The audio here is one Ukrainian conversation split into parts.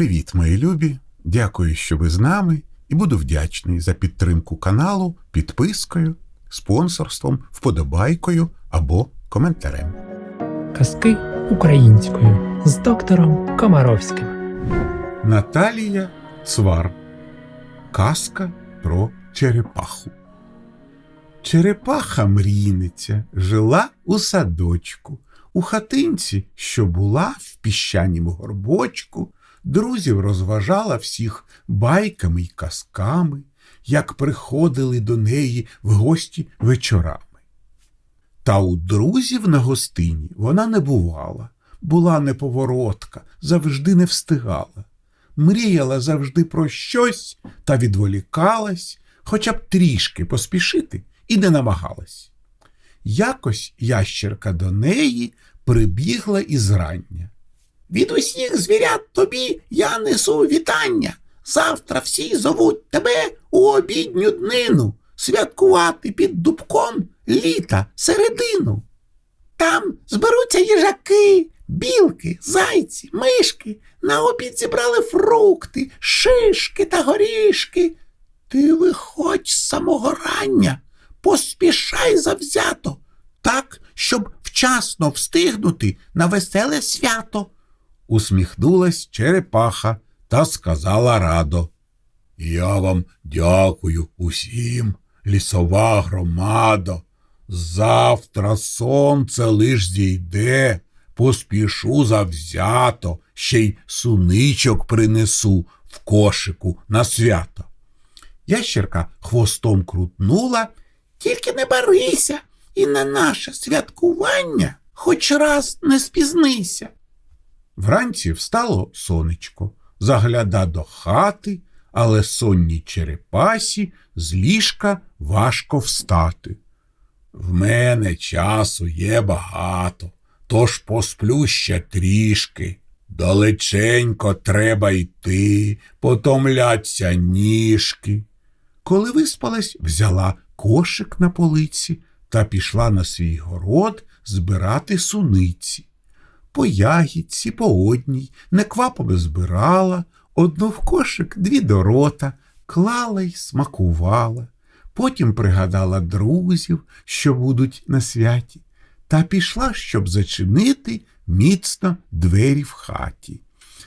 Привіт, мої любі! Дякую, що ви з нами, і буду вдячний за підтримку каналу підпискою, спонсорством, вподобайкою або коментарем. Казки українською з доктором Комаровським. Наталія Цвар. Казка про черепаху. Черепаха мрійниця жила у садочку, у хатинці, що була в піщанім горбочку, друзів розважала всіх байками й казками, як приходили до неї в гості вечорами. Та у друзів на гостині вона не бувала, була неповоротка, завжди не встигала. Мріяла завжди про щось та відволікалась, хоча б трішки поспішити і не намагалась. Якось ящерка до неї прибігла із рання. Від усіх звірят тобі я несу вітання. Завтра всі зовуть тебе у обідню днину святкувати під дубком літа середину. Там зберуться їжаки, білки, зайці, мишки. На обід зібрали фрукти, шишки та горішки. Ти виходь з самого рання, поспішай завзято, так, щоб вчасно встигнути на веселе свято. Усміхнулась черепаха та сказала радо. Я вам дякую усім, лісова громадо. Завтра сонце лиш зійде, поспішу завзято, ще й суничок принесу в кошику на свято. Ящерка хвостом крутнула, тільки не барися, і на наше святкування хоч раз не спізнися. Вранці встало сонечко, загляда до хати, але сонній черепасі з ліжка важко встати. В мене часу є багато, тож посплю ще трішки. Далеченько треба йти, потомляться ніжки. Коли виспалась, взяла кошик на полиці та пішла на свій город збирати суниці. По ягідці, по одній, неквапами збирала, одну в кошик, дві до рота, клала й смакувала. Потім пригадала друзів, що будуть на святі, та пішла, щоб зачинити міцно двері в хаті.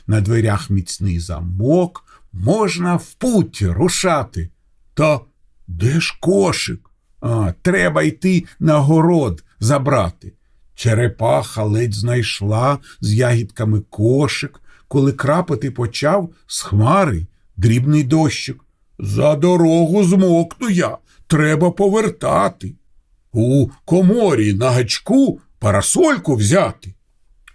На дверях міцний замок, можна в путь рушати. Та де ж кошик? А, треба йти на город забрати. Черепаха ледь знайшла з ягідками кошик, коли крапати почав з хмари дрібний дощик. За дорогу змокну я, треба повертати. У коморі на гачку парасольку взяти.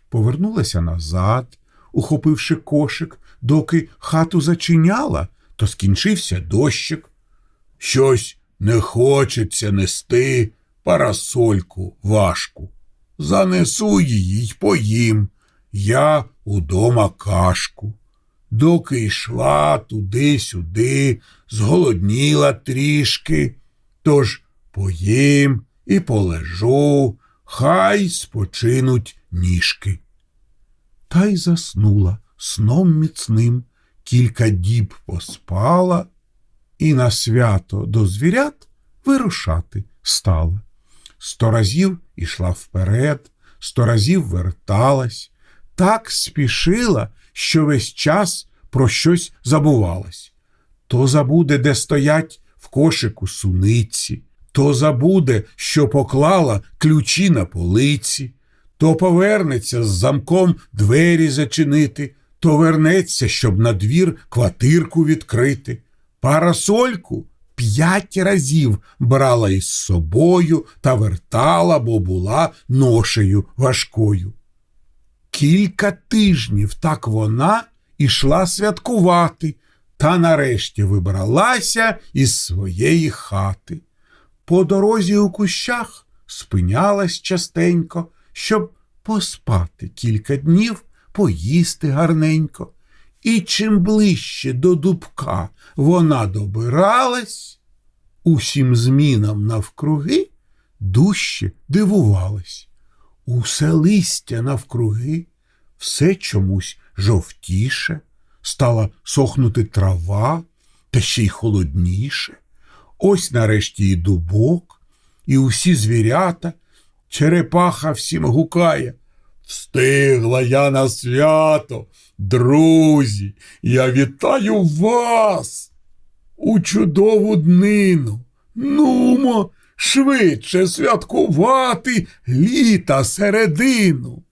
Повернулася назад, ухопивши кошик, доки хату зачиняла, то скінчився дощик. Щось не хочеться нести парасольку важку. Занесу її й поїм. Я удома кашку. Доки йшла туди-сюди, зголодніла трішки, тож поїм і полежу, хай спочинуть ніжки. Та й заснула сном міцним, кілька діб поспала, і на свято до звірят вирушати стала. Сто разів ішла вперед, сто разів верталась, так спішила, що весь час про щось забувалась. То забуде, де стоять в кошику суниці, то забуде, що поклала ключі на полиці, то повернеться з замком двері зачинити, то вернеться, щоб на двір квартирку відкрити. Парасольку п'ять разів брала із собою та вертала, бо була ношею важкою. Кілька тижнів так вона ішла святкувати, та нарешті вибралася із своєї хати. По дорозі у кущах спинялась частенько, щоб поспати кілька днів, поїсти гарненько. І чим ближче до дубка вона добиралась, усім змінам навкруги дужче дивувалась. Усе листя навкруги, все чомусь жовтіше, стала сохнути трава, та ще й холодніше. Ось нарешті і дубок, і усі звірята. Черепаха всім гукає. Встигла я на свято, друзі, я вітаю вас у чудову днину. Нумо, швидше святкувати літа середину.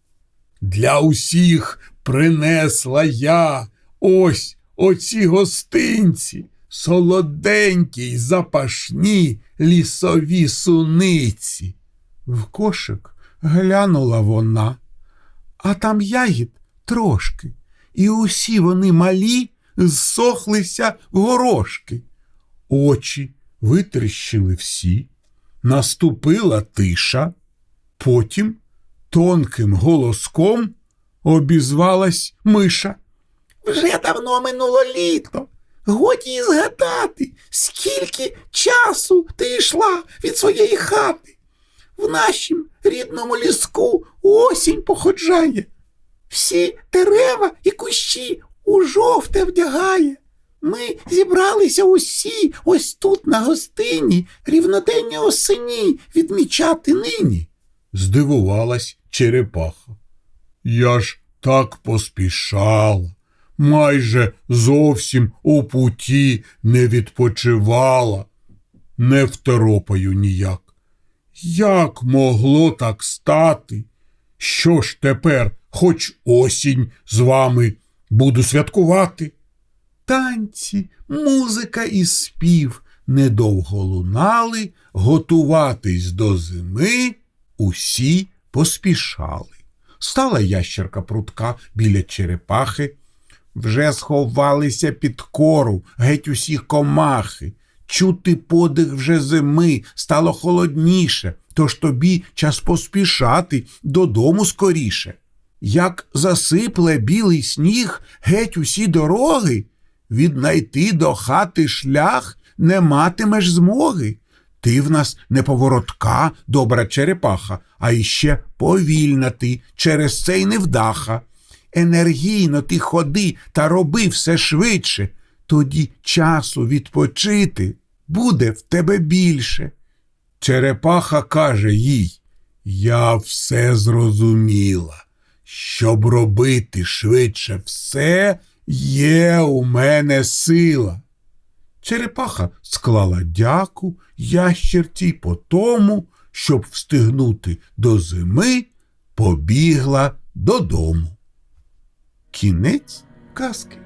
Для усіх принесла я ось оці гостинці, солоденькі й запашні лісові суниці. В кошик глянула вона, а там ягід трошки, і усі вони малі зсохлися горошки. Очі витріщили всі, наступила тиша, потім тонким голоском обізвалась миша. Вже давно минуло літо. Годі й згадати, скільки часу ти йшла від своєї хати. В нашім рідному ліску осінь походжає. Всі дерева і кущі у жовте вдягає. Ми зібралися усі ось тут на гостині, рівноденні осені відмічати нині. Здивувалась черепаха. Я ж так поспішала, майже зовсім у путі не відпочивала, не второпаю ніяк. Як могло так стати? Що ж тепер, хоч осінь з вами буду святкувати? Танці, музика і спів недовго лунали, готуватись до зими усі поспішали. Стала ящерка прутка біля черепахи, вже сховалися під кору, геть усі комахи. Чути подих вже зими, стало холодніше, тож тобі час поспішати додому скоріше. Як засипле білий сніг геть усі дороги, віднайти до хати шлях не матимеш змоги. Ти в нас не поворотка, добра черепаха, а іще повільна ти через цей невдаха. Енергійно ти ходи та роби все швидше, тоді часу відпочити буде в тебе більше. Черепаха каже їй, я все зрозуміла. Щоб робити швидше все, є у мене сила. Черепаха склала дяку ящерці по тому, щоб встигнути до зими, побігла додому. Кінець казки.